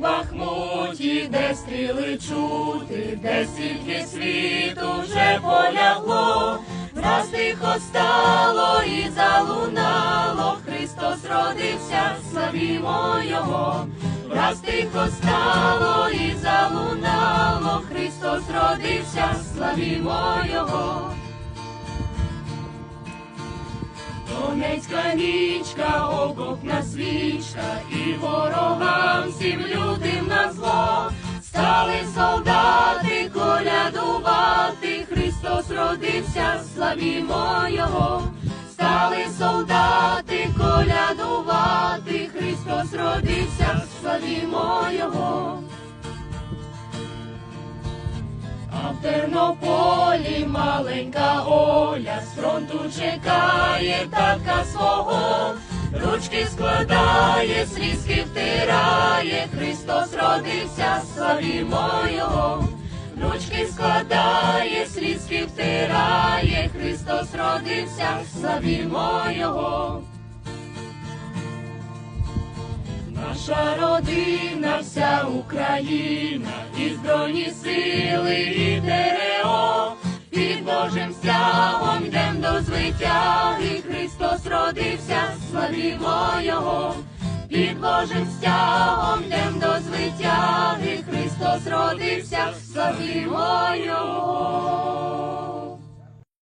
Бахмуті, де стріли чути, де стільки світу вже полягло, враз тихо стало і залунало, Христос родився, славімо Його, враз тихо стало і залунало, Христос родився, славімо Його. Донецька нічка, окопна свічка, і ворогам всім зло, стали солдати колядувати, Христос родився, славімо Його, стали солдати колядувати, Христос родився, славімо Його. А в Тернополі маленька Оля з фронту чекає татка свого, ручки складає, слізки втирає, Христос родився, славімо Його. Ручки складає, слізки втирає, Христос родився, славімо Його. Наша родина, вся Україна, і Збройні сили, і ТРО, під Божим стягом йдем до звитяги, Христос родився, славімо Його, під Божим стягом тем до звитяги, Христос родився, славімо Його.